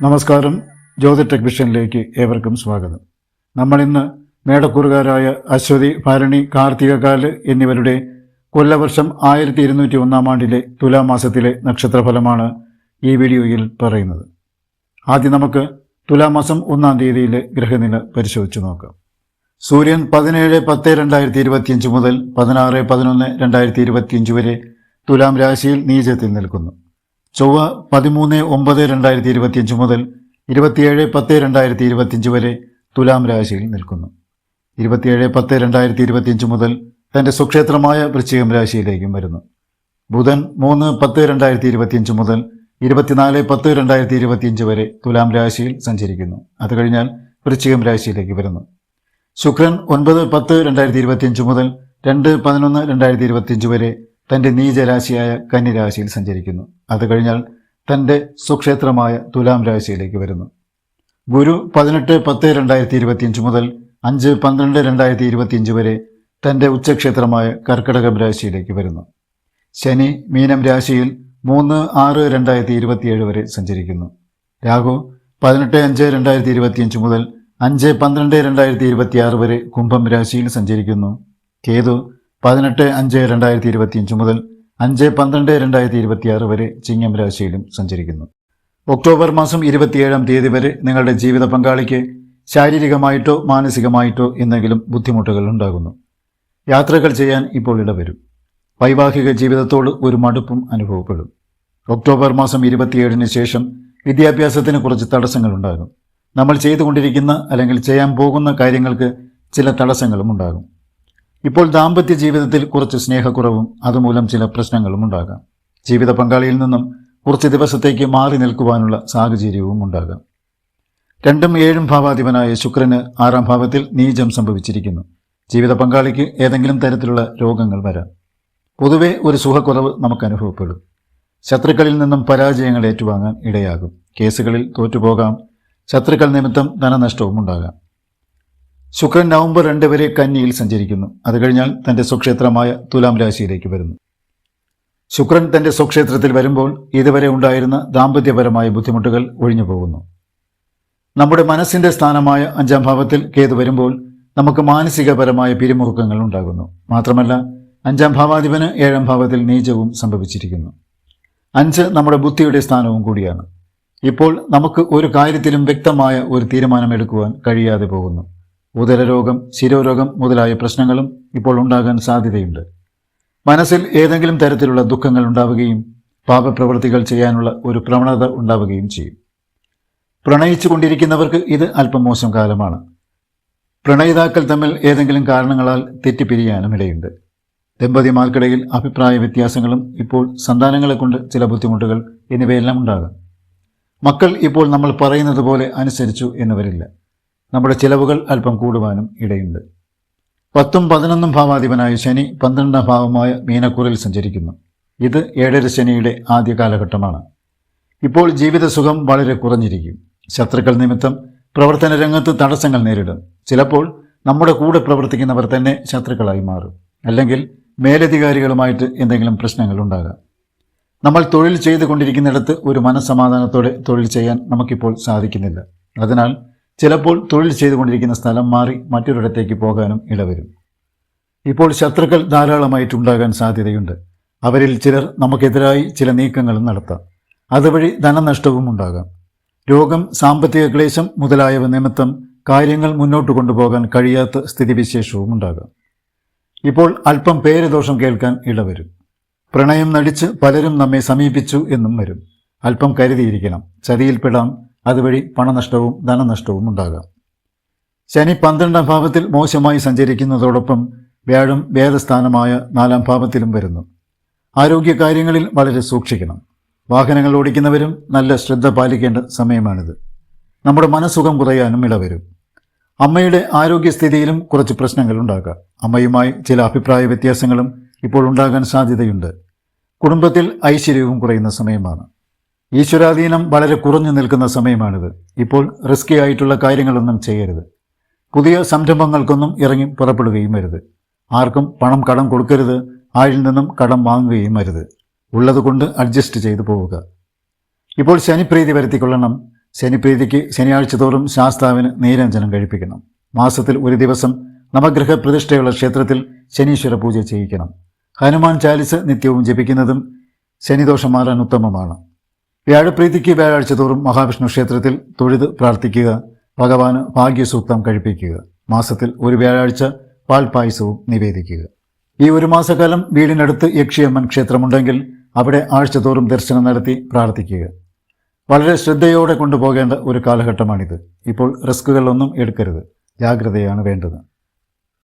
നമസ്കാരം. ജ്യോതി ടെക്വിഷനിലേക്ക് ഏവർക്കും സ്വാഗതം. നമ്മൾ ഇന്ന് മേടക്കൂറുകാരായ അശ്വതി ഭരണി കാർത്തികകാൽ എന്നിവരുടെ കൊല്ലവർഷം ആയിരത്തി ഇരുന്നൂറ്റി ഒന്നാം ആണ്ടിലെ തുലാമാസത്തിലെ നക്ഷത്രഫലമാണ് ഈ വീഡിയോയിൽ പറയുന്നത്. ആദ്യം നമുക്ക് തുലാമാസം ഒന്നാം തീയതിയിലെ ഗ്രഹനില പരിശോധിച്ചു നോക്കാം. സൂര്യൻ പതിനേഴ് പത്ത് രണ്ടായിരത്തി ഇരുപത്തിയഞ്ച് മുതൽ പതിനാറ് പതിനൊന്ന് രണ്ടായിരത്തി ഇരുപത്തിയഞ്ച് വരെ തുലാം രാശിയിൽ നീചത്തിൽ നിൽക്കുന്നു. ചൊവ്വ പതിമൂന്ന് ഒമ്പത് രണ്ടായിരത്തി ഇരുപത്തിയഞ്ച് മുതൽ ഇരുപത്തിയേഴ് പത്ത് രണ്ടായിരത്തി ഇരുപത്തിയഞ്ച് വരെ തുലാം രാശിയിൽ നിൽക്കുന്നു. ഇരുപത്തിയേഴ് പത്ത് രണ്ടായിരത്തി ഇരുപത്തിയഞ്ച് മുതൽ തന്റെ സുക്ഷേത്രമായ വൃശ്ചികം രാശിയിലേക്കും വരുന്നു. ബുധൻ മൂന്ന് പത്ത് രണ്ടായിരത്തി ഇരുപത്തിയഞ്ച് മുതൽ ഇരുപത്തിനാല് പത്ത് രണ്ടായിരത്തി ഇരുപത്തിയഞ്ച് വരെ തുലാം രാശിയിൽ സഞ്ചരിക്കുന്നു. അത് കഴിഞ്ഞാൽ വൃശ്ചികം രാശിയിലേക്ക് വരുന്നു. ശുക്രൻ ഒൻപത് പത്ത് രണ്ടായിരത്തി ഇരുപത്തിയഞ്ച് മുതൽ രണ്ട് പതിനൊന്ന് രണ്ടായിരത്തി ഇരുപത്തിയഞ്ച് വരെ തന്റെ നീചരാശിയായ കന്നിരാശിയിൽ സഞ്ചരിക്കുന്നു. അത് കഴിഞ്ഞാൽ തന്റെ സുക്ഷേത്രമായ തുലാം രാശിയിലേക്ക് വരുന്നു. ഗുരു പതിനെട്ട് പത്ത് രണ്ടായിരത്തി ഇരുപത്തിയഞ്ച് മുതൽ അഞ്ച് പന്ത്രണ്ട് രണ്ടായിരത്തി ഇരുപത്തിയഞ്ച് വരെ തന്റെ ഉച്ചക്ഷേത്രമായ കർക്കടകം രാശിയിലേക്ക് വരുന്നു. ശനി മീനം രാശിയിൽ മൂന്ന് ആറ് രണ്ടായിരത്തി ഇരുപത്തിയേഴ് വരെ സഞ്ചരിക്കുന്നു. രാഹു പതിനെട്ട് അഞ്ച് രണ്ടായിരത്തി ഇരുപത്തിയഞ്ച് മുതൽ അഞ്ച് പന്ത്രണ്ട് രണ്ടായിരത്തി ഇരുപത്തിയാറ് വരെ കുംഭം രാശിയിൽ സഞ്ചരിക്കുന്നു. കേതു പതിനെട്ട് അഞ്ച് രണ്ടായിരത്തി ഇരുപത്തിയഞ്ച് മുതൽ അഞ്ച് പന്ത്രണ്ട് രണ്ടായിരത്തി ഇരുപത്തിയാറ് വരെ ചിങ്ങം രാശിയിലും സഞ്ചരിക്കുന്നു. ഒക്ടോബർ മാസം ഇരുപത്തിയേഴാം തീയതി വരെ നിങ്ങളുടെ ജീവിത പങ്കാളിക്ക് ശാരീരികമായിട്ടോ മാനസികമായിട്ടോ എന്തെങ്കിലും ബുദ്ധിമുട്ടുകൾ ഉണ്ടാകുന്നു. യാത്രകൾ ചെയ്യാൻ ഇപ്പോൾ ഇടവരും. വൈവാഹിക ജീവിതത്തോട് ഒരു മടുപ്പും അനുഭവപ്പെടും. ഒക്ടോബർ മാസം ഇരുപത്തിയേഴിന് ശേഷം വിദ്യാഭ്യാസത്തിന് കുറച്ച് തടസ്സങ്ങൾ ഉണ്ടാകും. നമ്മൾ ചെയ്തുകൊണ്ടിരിക്കുന്ന അല്ലെങ്കിൽ ചെയ്യാൻ പോകുന്ന കാര്യങ്ങൾക്ക് ചില തടസ്സങ്ങളും ഉണ്ടാകും. ഇപ്പോൾ ദാമ്പത്യ ജീവിതത്തിൽ കുറച്ച് സ്നേഹക്കുറവും അതുമൂലം ചില പ്രശ്നങ്ങളും ഉണ്ടാകാം. ജീവിത പങ്കാളിയിൽ നിന്നും കുറച്ച് ദിവസത്തേക്ക് മാറി നിൽക്കുവാനുള്ള സാഹചര്യവും ഉണ്ടാകാം. രണ്ടും ഏഴും ഭാവാധിപനായ ശുക്രന് ആറാം ഭാവത്തിൽ നീചം സംഭവിച്ചിരിക്കുന്നു. ജീവിത പങ്കാളിക്ക് ഏതെങ്കിലും തരത്തിലുള്ള രോഗങ്ങൾ വരാം. പൊതുവെ ഒരു സുഖക്കുറവ് നമുക്ക് അനുഭവപ്പെടും ശത്രുക്കളിൽ നിന്നും പരാജയങ്ങൾ ഏറ്റുവാങ്ങാൻ ഇടയാകും. കേസുകളിൽ തോറ്റുപോകാം. ശത്രുക്കൾ നിമിത്തം ധനനഷ്ടവും ഉണ്ടാകാം. ശുക്രൻ നവംബർ രണ്ട് വരെ കന്നിയിൽ സഞ്ചരിക്കുന്നു. അത് കഴിഞ്ഞാൽ തന്റെ സ്വക്ഷേത്രമായ തുലാം രാശിയിലേക്ക് വരുന്നു. ശുക്രൻ തന്റെ സ്വക്ഷേത്രത്തിൽ വരുമ്പോൾ ഇതുവരെ ഉണ്ടായിരുന്ന ദാമ്പത്യപരമായ ബുദ്ധിമുട്ടുകൾ ഒഴിഞ്ഞു പോകുന്നു. നമ്മുടെ മനസ്സിന്റെ സ്ഥാനമായ അഞ്ചാം ഭാവത്തിൽ കേതു വരുമ്പോൾ നമുക്ക് മാനസികപരമായ പിരിമുറുക്കങ്ങൾ ഉണ്ടാകുന്നു. മാത്രമല്ല അഞ്ചാം ഭാവാധിപന് ഏഴാം ഭാവത്തിൽ നീചവും സംഭവിച്ചിരിക്കുന്നു. അഞ്ച് നമ്മുടെ ബുദ്ധിയുടെ സ്ഥാനവും കൂടിയാണ്. ഇപ്പോൾ നമുക്ക് ഒരു കാര്യത്തിലും വ്യക്തമായ ഒരു തീരുമാനമെടുക്കുവാൻ കഴിയാതെ പോകുന്നു. ഉദരരോഗം ശിരോരോഗം മുതലായ പ്രശ്നങ്ങളും ഇപ്പോൾ ഉണ്ടാകാൻ സാധ്യതയുണ്ട്. മനസ്സിൽ ഏതെങ്കിലും തരത്തിലുള്ള ദുഃഖങ്ങൾ ഉണ്ടാവുകയും പാപപ്രവൃത്തികൾ ചെയ്യാനുള്ള ഒരു പ്രവണത ഉണ്ടാവുകയും ചെയ്യും. പ്രണയിച്ചു കൊണ്ടിരിക്കുന്നവർക്ക് ഇത് അല്പം മോശം കാലമാണ്. പ്രണയിതാക്കൾ തമ്മിൽ ഏതെങ്കിലും കാരണങ്ങളാൽ തെറ്റിപ്പിരിയാനും ഇടയുണ്ട്. ദമ്പതിമാർക്കിടയിൽ അഭിപ്രായ വ്യത്യാസങ്ങളും ഇപ്പോൾ സന്താനങ്ങളെ കൊണ്ട് ചില ബുദ്ധിമുട്ടുകൾ എന്നിവയെല്ലാം ഉണ്ടാകാം. മക്കൾ ഇപ്പോൾ നമ്മൾ പറയുന്നത് പോലെ അനുസരിച്ചു എന്ന് വരില്ല. നമ്മുടെ ചിലവുകൾ അല്പം കൂടുവാനും ഇടയുണ്ട്. പത്തും പതിനൊന്നും ഭാവാധിപനായ ശനി പന്ത്രണ്ടാം ഭാവമായ മീനക്കൂറിൽ സഞ്ചരിക്കുന്നു. ഇത് ഏഴര ശനിയുടെ ആദ്യ കാലഘട്ടമാണ്. ഇപ്പോൾ ജീവിതസുഖം വളരെ കുറഞ്ഞിരിക്കും. ശത്രുക്കൾ നിമിത്തം പ്രവർത്തന രംഗത്ത് തടസ്സങ്ങൾ നേരിടും. ചിലപ്പോൾ നമ്മുടെ കൂടെ പ്രവർത്തിക്കുന്നവർ തന്നെ ശത്രുക്കളായി മാറും. അല്ലെങ്കിൽ മേലധികാരികളുമായിട്ട് എന്തെങ്കിലും പ്രശ്നങ്ങൾ ഉണ്ടാകാം. നമ്മൾ തൊഴിൽ ചെയ്തുകൊണ്ടിരിക്കുന്നിടത്ത് ഒരു മനസ്സമാധാനത്തോടെ തൊഴിൽ ചെയ്യാൻ നമുക്കിപ്പോൾ സാധിക്കുന്നില്ല. അതിനാൽ ചിലപ്പോൾ തൊഴിൽ ചെയ്തുകൊണ്ടിരിക്കുന്ന സ്ഥലം മാറി മറ്റൊരിടത്തേക്ക് പോകാനും ഇടവരും. ഇപ്പോൾ ശത്രുക്കൾ ധാരാളമായിട്ടുണ്ടാകാൻ സാധ്യതയുണ്ട്. അവരിൽ ചിലർ നമുക്കെതിരായി ചില നീക്കങ്ങളും നടത്താം. അതുവഴി ധനനഷ്ടവും ഉണ്ടാകാം. രോഗം സാമ്പത്തിക ക്ലേശം മുതലായവ നിമിത്തം കാര്യങ്ങൾ മുന്നോട്ട് കൊണ്ടുപോകാൻ കഴിയാത്ത സ്ഥിതിവിശേഷവും ഉണ്ടാകാം. ഇപ്പോൾ അല്പം പേരദോഷം കേൾക്കാൻ ഇടവരും. പ്രണയം നടിച്ച് പലരും നമ്മെ സമീപിച്ചു എന്നും വരും. അല്പം കരുതിയിരിക്കണം. ചതിയിൽപ്പെടാം അതുവഴി പണനഷ്ടവും ധനനഷ്ടവും ഉണ്ടാകാം. ശനി പന്ത്രണ്ടാം ഭാവത്തിൽ മോശമായി സഞ്ചരിക്കുന്നതോടൊപ്പം വ്യാഴം വേദസ്ഥാനമായ നാലാം ഭാവത്തിലും വരുന്നു. ആരോഗ്യകാര്യങ്ങളിൽ വളരെ സൂക്ഷിക്കണം. വാഹനങ്ങൾ ഓടിക്കുന്നവരും നല്ല ശ്രദ്ധ പാലിക്കേണ്ട സമയമാണിത്. നമ്മുടെ മനസ്സുഖം കുറയാനും ഇടവരും. അമ്മയുടെ ആരോഗ്യസ്ഥിതിയിലും കുറച്ച് പ്രശ്നങ്ങൾ ഉണ്ടാകാം. അമ്മയുമായി ചില അഭിപ്രായ വ്യത്യാസങ്ങളും ഇപ്പോൾ ഉണ്ടാകാൻ സാധ്യതയുണ്ട്. കുടുംബത്തിൽ ഐശ്വര്യവും കുറയുന്ന സമയമാണ്. ഈശ്വരാധീനം വളരെ കുറഞ്ഞു നിൽക്കുന്ന സമയമാണിത്. ഇപ്പോൾ റിസ്കി ആയിട്ടുള്ള കാര്യങ്ങളൊന്നും ചെയ്യരുത്. പുതിയ സംരംഭങ്ങൾക്കൊന്നും ഇറങ്ങി പുറപ്പെടുകയും വരുത് ആർക്കും പണം കടം കൊടുക്കരുത്. ആരിൽ നിന്നും കടം വാങ്ങുകയും വരുത് ഉള്ളതുകൊണ്ട് അഡ്ജസ്റ്റ് ചെയ്തു പോവുക. ഇപ്പോൾ ശനിപ്രീതി വരുത്തിക്കൊള്ളണം. ശനിപ്രീതിക്ക് ശനിയാഴ്ച തോറും ശാസ്താവിന് നീരാഞ്ജനം കഴിപ്പിക്കണം. മാസത്തിൽ ഒരു ദിവസം നവഗ്രഹ പ്രതിഷ്ഠയുള്ള ക്ഷേത്രത്തിൽ ശനീശ്വര പൂജ ചെയ്യിക്കണം. ഹനുമാൻ ചാലിസ് നിത്യവും ജപിക്കുന്നതും ശനിദോഷം മാറാൻ ഉത്തമമാണ്. വ്യാഴപ്രീതിക്ക് വ്യാഴാഴ്ച തോറും മഹാവിഷ്ണു ക്ഷേത്രത്തിൽ തൊഴുത് പ്രാർത്ഥിക്കുക. ഭഗവാന് ഭാഗ്യസൂക്തം കഴിപ്പിക്കുക. മാസത്തിൽ ഒരു വ്യാഴാഴ്ച പാൽപായസവും നിവേദിക്കുക. ഈ ഒരു മാസക്കാലം വീടിനടുത്ത് യക്ഷിയമ്മൻ ക്ഷേത്രമുണ്ടെങ്കിൽ അവിടെ ആഴ്ച തോറും ദർശനം നടത്തി പ്രാർത്ഥിക്കുക. വളരെ ശ്രദ്ധയോടെ കൊണ്ടുപോകേണ്ട ഒരു കാലഘട്ടമാണിത്. ഇപ്പോൾ റിസ്കുകളൊന്നും എടുക്കരുത്. ജാഗ്രതയാണ് വേണ്ടത്.